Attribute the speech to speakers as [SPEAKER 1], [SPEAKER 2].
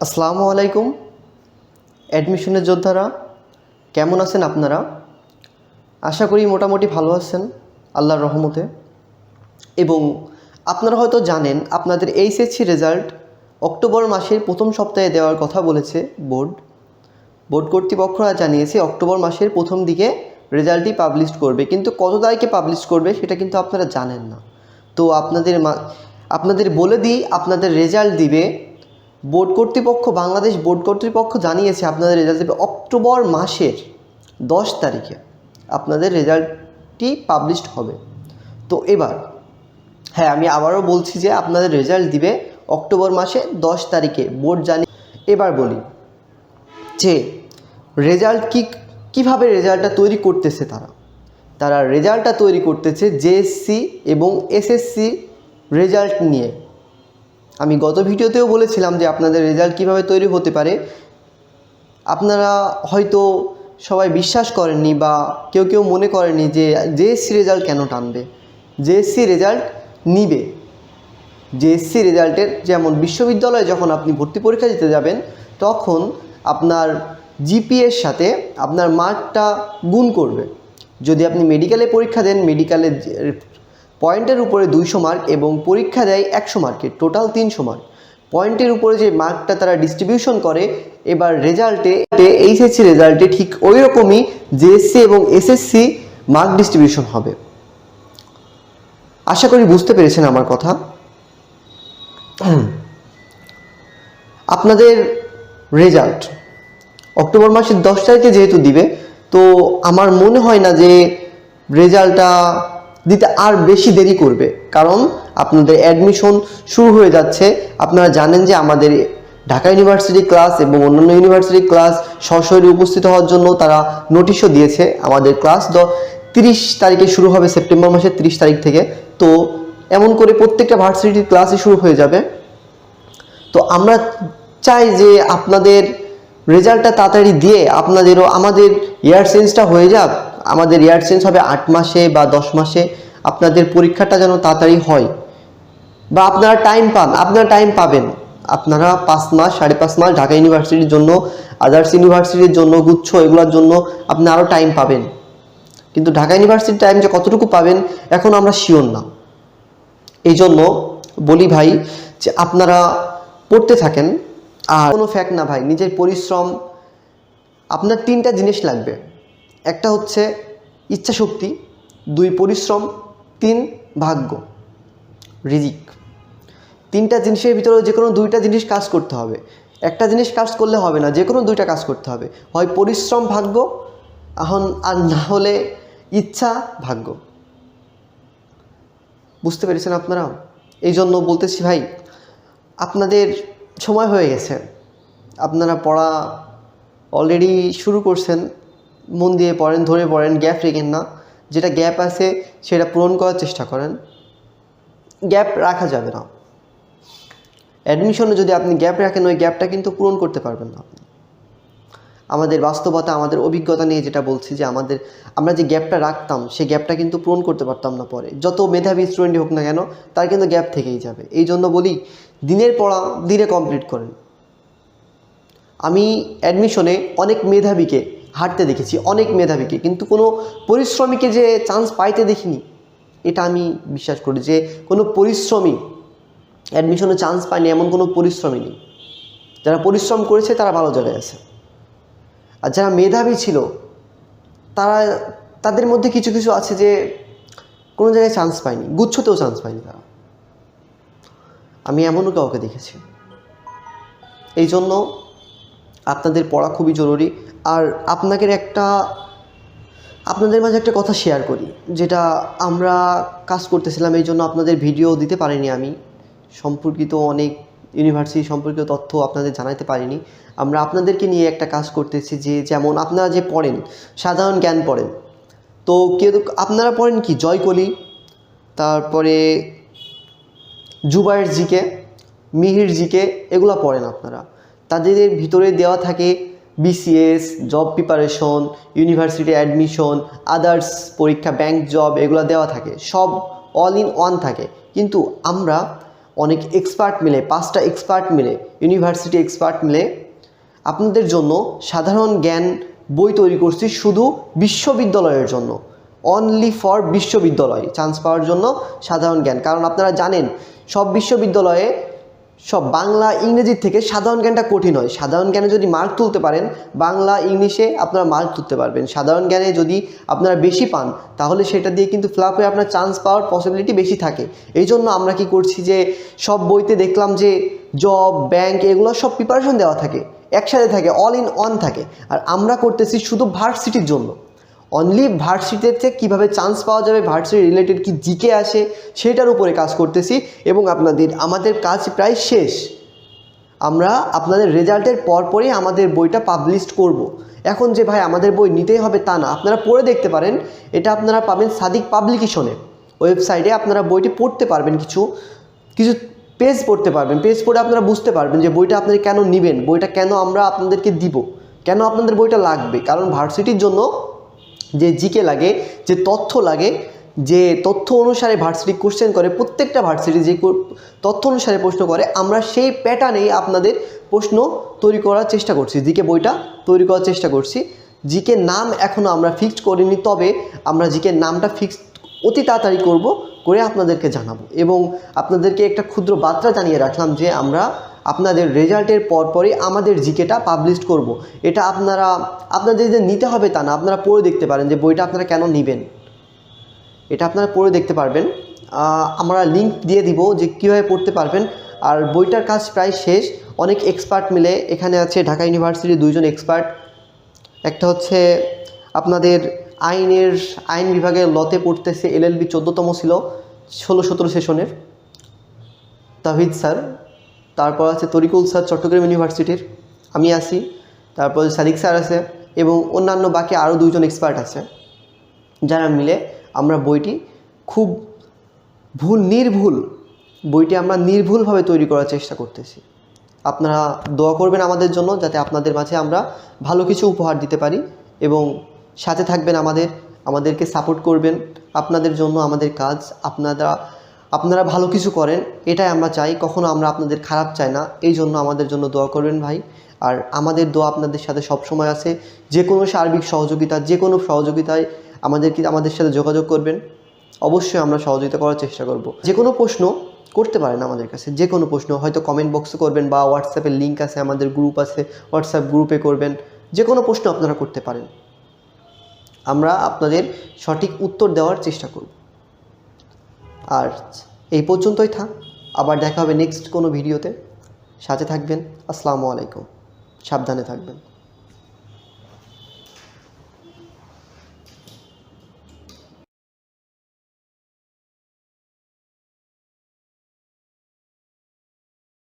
[SPEAKER 1] আসসালামু আলাইকুম, অ্যাডমিশনের যোদ্ধারা, কেমন আছেন আপনারা? আশা করি মোটামুটি ভালো আছেন, আল্লাহর রহমতে। এবং আপনারা হয়তো জানেন, আপনাদের এইচএসসি রেজাল্ট অক্টোবর মাসের প্রথম সপ্তাহে দেওয়ার কথা বলেছে বোর্ড। বোর্ড কর্তৃপক্ষরা জানিয়েছে, অক্টোবর মাসের প্রথম দিকে রেজাল্টই পাবলিশ করবে। কিন্তু কত তারিখে পাবলিশ করবে সেটা কিন্তু আপনারা জানেন না। তো আপনাদের আপনাদের বলে দিই, আপনাদের রেজাল্ট দিবে বোর্ড কর্তৃপক্ষ, বাংলাদেশ বোর্ড কর্তৃপক্ষ জানিয়েছে আপনাদের রেজাল্ট দেবে অক্টোবর মাসের দশ তারিখে। আপনাদের রেজাল্টটি পাবলিশড হবে। তো এবার হ্যাঁ আমি আবারও বলছি যে আপনাদের রেজাল্ট দিবে অক্টোবর মাসে দশ তারিখে। বোর্ড জানি, এবার বলি যে রেজাল্ট কি, কীভাবে রেজাল্টটা তৈরি করতেছে তারা? তারা রেজাল্টটা তৈরি করতেছে জেএসসি এবং এসএসসি রেজাল্ট নিয়ে। আমি গত ভিডিওতেও বলেছিলাম যে আপনাদের রেজাল্ট কীভাবে তৈরি হতে পারে। আপনারা হয়তো সবাই বিশ্বাস করেননি বা কেউ কেউ মনে করেনি যে জেএসসি রেজাল্ট কেন টানবে। জেএসসি রেজাল্ট নিবে। জেএসসি রেজাল্টের যেমন বিশ্ববিদ্যালয়ে যখন আপনি ভর্তি পরীক্ষা দিতে যাবেন, তখন আপনার জিপিএর সাথে আপনার মার্কটা গুণ করবে। যদি আপনি মেডিকেলে পরীক্ষা দেন মেডিকেলের পয়েন্টের উপরে দুইশো মার্ক এবং পরীক্ষা দেয় একশো মার্কের টোটাল তিনশো মার্ক। পয়েন্টের উপরে যে মার্কটা তারা ডিস্ট্রিবিউশন করে, এবার রেজাল্টে এইচএসসি রেজাল্টে ঠিক ওই রকমই জেএসসি এবং এসএসসি মার্ক ডিস্ট্রিবিউশন হবে। আশা করি বুঝতে পেরেছেন আমার কথা। আপনাদের রেজাল্ট অক্টোবর মাসের দশ তারিখে যেহেতু দিবে, তো আমার মনে হয় না যে রেজাল্টটা দিতে আর বেশি দেরি করবে। কারণ আপনাদের অ্যাডমিশন শুরু হয়ে যাচ্ছে। আপনারা জানেন যে আমাদের ঢাকা ইউনিভার্সিটি ক্লাস এবং অন্যান্য ইউনিভার্সিটি ক্লাস সশরীরে উপস্থিত হওয়ার জন্য তারা নোটিশও দিয়েছে। আমাদের ক্লাস দ তিরিশ তারিখে শুরু হবে সেপ্টেম্বর মাসের তিরিশ তারিখ থেকে। তো এমন করে প্রত্যেকটা ভার্সিটির ক্লাসই শুরু হয়ে যাবে। তো আমরা চাই যে আপনাদের রেজাল্টটা তাড়াতাড়ি দিয়ে আপনাদেরও আমাদের ইয়ার চেঞ্জটা হয়ে যাক। আমাদের চেঞ্জ হবে আট মাসে বা দশ মাসে। আপনাদের পরীক্ষাটা যেন তাড়াতাড়ি হয়। বা আপনারা টাইম পান, আপনারা টাইম পাবেন। আপনারা পাঁচ মাস, সাড়ে পাঁচ মাস ঢাকা ইউনিভার্সিটির জন্য আদার্স ইউনিভার্সিটির জন্য, গুচ্ছ এগুলোর জন্য আপনি আরও টাইম পাবেন। কিন্তু ঢাকা ইউনিভার্সিটির টাইম যে কতটুকু পাবেন, এখন আমরা শিওর না। এই জন্য বলি ভাই যে আপনারা পড়তে থাকেন, আর কোনো ফ্যাক্ট না ভাই, নিজের পরিশ্রম, আপনার তিনটা জিনিস লাগবে। একটা হচ্ছে ইচ্ছাশক্তি, দুই পরিশ্রম, তিন ভাগ্য, রিজিক। তিনটা জিনিসের ভিতরে যে কোনো দুইটা জিনিস কাজ করতে হবে। একটা জিনিস কাজ করলে হবে না, যে কোনো দুইটা কাজ করতে হবে। হয় পরিশ্রম ভাগ্য, এখন আর না হলে ইচ্ছা ভাগ্য। বুঝতে পেরেছেন আপনারা? এই জন্য বলতেছি ভাই, আপনাদের সময় হয়ে গেছে। আপনারা পড়া অলরেডি শুরু করছেন। মন দিয়ে পড়েন, ধরে পড়েন গ্যাপ রেখেন না। যেটা গ্যাপ আছে, সেটা পূরণ করার চেষ্টা করেন। গ্যাপ রাখা যাবে না। অ্যাডমিশনে যদি আপনি গ্যাপ রাখেন, ওই গ্যাপটা কিন্তু পূরণ করতে পারবেন না আপনি। আমাদের বাস্তবতা, আমাদের অভিজ্ঞতা নিয়ে যেটা বলছি যে, আমাদের, আমরা যে গ্যাপটা রাখতাম সেই গ্যাপটা কিন্তু পূরণ করতে পারতাম না পরে। যত মেধাবী স্টুডেন্টই হোক না কেন, তার কিন্তু গ্যাপ থেকেই যাবে। এই জন্য বলি, দিনের পড়া দিনে কমপ্লিট করেন। আমি অ্যাডমিশনে অনেক মেধাবীকে হাঁটতে দেখেছি, অনেক মেধাবীকে। কিন্তু কোনো পরিশ্রমীকে যে চান্স পাইতে দেখিনি, এটা আমি বিশ্বাস করি যে কোনো পরিশ্রমী অ্যাডমিশনে চান্স পায়নি, এমন কোনো পরিশ্রমী নেই। যারা পরিশ্রম করেছে, তারা ভালো জায়গায় আছে। আর যারা মেধাবী ছিল, তারা, তাদের মধ্যে কিছু কিছু আছে যে কোনো জায়গায় চান্স পায়নি, গুচ্ছতেও চান্স পায়নি তারা। আমি এমনও কাউকে দেখেছি। এই জন্য আপনাদের পড়া খুবই জরুরি। আর আপনাকে একটা, আপনাদের মাঝে একটা কথা শেয়ার করি, যেটা আমরা কাজ করতেছিলাম, এই জন্য আপনাদের ভিডিও দিতে পারিনি আমি। সম্পর্কিত অনেক ইউনিভার্সিটি সম্পর্কিত তথ্য আপনাদের জানাতে পারিনি। আমরা আপনাদেরকে নিয়ে একটা কাজ করতেছি যে, যেমন আপনারা যে পড়েন, সাধারণ জ্ঞান পড়েন। তো কেউ, আপনারা পড়েন কি? জয়কলি, তারপরে জুবাইর জিকে, মিহির জিকে, এগুলো পড়েন আপনারা। তাদের ভিতরে দেওয়া থাকে BCS job preparation university admission others পরীক্ষা ব্যাংক জব এগুলো দেওয়া থাকে। সব অল ইন ওয়ান থাকে। কিন্তু আমরা অনেক এক্সপার্ট মিলে, পাঁচটা এক্সপার্ট মিলে ইউনিভার্সিটি এক্সপার্ট মিলে আপনাদের জন্য সাধারণ জ্ঞান বই তৈরি করছি শুধু বিশ্ববিদ্যালয়ের জন্য। অনলি ফর বিশ্ববিদ্যালয় চান্স পাওয়ার জন্য সাধারণ জ্ঞান। কারণ আপনারা জানেন, সব বিশ্ববিদ্যালয়ে সব বাংলা ইংরেজির থেকে সাধারণ জ্ঞানটা কঠিন হয়। সাধারণ জ্ঞানে যদি মার্ক তুলতে পারেন, বাংলা, ইংলিশে আপনারা মার্ক তুলতে পারবেন। সাধারণ জ্ঞানে যদি আপনারা বেশি পান, তাহলে সেটা দিয়ে কিন্তু ফ্লাপ আপনার চান্স পাওয়ার পসিবিলিটি বেশি থাকে। এই জন্য আমরা কি করছি যে, সব বইতে দেখলাম যে জব ব্যাংক এগুলো সব প্রিপারেশন দেওয়া থাকে। একসাথে থাকে অল ইন অন থাকে। আর আমরা করতেছি শুধু ভার্সিটির জন্য। অনলি ভার্সিটিতে কীভাবে চান্স পাওয়া যাবে ভার্সিটি রিলেটেড কি জিকে আসে, সেটার উপরে কাজ করতেছি এবং আপনাদের, আমাদের কাজ প্রায় শেষ। আমরা আপনাদের রেজাল্টের পরপরই আমাদের বইটা পাবলিশ করব। এখন যে ভাই আমাদের বই নিতেই হবে তা না, আপনারা পড়ে দেখতে পারেন, এটা আপনারা পাবেন সাদিক পাবলিকেশনে ওয়েবসাইটে আপনারা বইটি পড়তে পারবেন কিছু কিছু পেজ পড়তে পারবেন। পেজ পড়ে আপনারা বুঝতে পারবেন যে বইটা আপনারা কেন নেবেন, বইটা কেন আমরা আপনাদেরকে দিব, কেন আপনাদের বইটা লাগবে। কারণ ভার্সিটির জন্য যে জিকে লাগে, যে তথ্য লাগে, যে তথ্য অনুসারে ভার্সিটি কোশ্চেন করে, প্রত্যেকটা ভার্সিটি যে তথ্য অনুসারে প্রশ্ন করে, আমরা সেই প্যাটার্নেই আপনাদের প্রশ্ন তৈরি করার চেষ্টা করছি। জিকে বইটা তৈরি করার চেষ্টা করছি। জিকে নাম এখনও আমরা ফিক্সড করিনি, তবে আমরা জিকে নামটা ফিক্সড অতি তাড়াতাড়ি করব, করে আপনাদেরকে জানাব। এবং আপনাদেরকে একটা ক্ষুদ্র বার্তা জানিয়ে রাখলাম যে আমরা আপনাদের রেজাল্টের পরপরই আমাদের জিকেটা পাবলিশ করব। এটা আপনারা, আপনাদের যে নিতে হবে তা না, আপনারা পড়ে দেখতে পারেন যে বইটা আপনারা কেন নেবেন। এটা আপনারা পড়ে দেখতে পারবেন। আমরা লিংক দিয়ে দিব যে কীভাবে পড়তে পারবেন। আর বইটার কাজ প্রায় শেষ। অনেক এক্সপার্ট মিলে এখানে আছে ঢাকা ইউনিভার্সিটির দুইজন এক্সপার্ট একটা হচ্ছে আপনাদের আইনের, আইন বিভাগের লতে পড়তেছে এলএলবি চোদ্দোতম ছিল, ষোলো সতেরো সেশনের তাহিদ স্যার তারপর আছে তরিকুল স্যার চট্টগ্রাম ইউনিভার্সিটির, আমি আছি। তারপর সাদিক স্যার আছে এবং অন্যান্য বাকি আরও দুজন এক্সপার্ট আছে। যারা মিলে আমরা বইটি খুব ভুল, নির্ভুল, বইটি আমরা নির্ভুলভাবে তৈরি করার চেষ্টা করতেছি। আপনারা দোয়া করবেন আমাদের জন্য যাতে আপনাদের মাঝে আমরা ভালো কিছু উপহার দিতে পারি এবং সাথে থাকবেন আমাদের, আমাদেরকে সাপোর্ট করবেন। আপনাদের জন্য আমাদের কাজ, আপনারা আপনারা ভালো কিছু করেন, এটাই আমরা চাই। কখনো আমরা আপনাদের খারাপ চাই না। এই জন্য আমাদের জন্য দোয়া করবেন ভাই। আর আমাদের দোয়া আপনাদের সাথে সবসময় আছে। যে কোনো সার্বিক সহযোগিতা, যে কোনো সহযোগিতায় আমাদেরকে আমাদের সাথে যোগাযোগ করবেন। অবশ্যই আমরা সহযোগিতা করার চেষ্টা করব। যে কোনো প্রশ্ন করতে পারেন আমাদের কাছে। যে কোনো প্রশ্ন, হয়তো কমেন্ট বক্সে করবেন বা হোয়াটসঅ্যাপের লিঙ্ক আছে, আমাদের গ্রুপ আছে হোয়াটসঅ্যাপ গ্রুপে করবেন। যে কোনো প্রশ্ন আপনারা করতে পারেন। আমরা আপনাদের সঠিক উত্তর দেওয়ার চেষ্টা করব। আর এই পর্যন্তই থাক। আবার দেখা হবে নেক্সট কোনো ভিডিওতে সাথে থাকবেন। আসসালামু আলাইকুম। সাবধানে থাকবেন।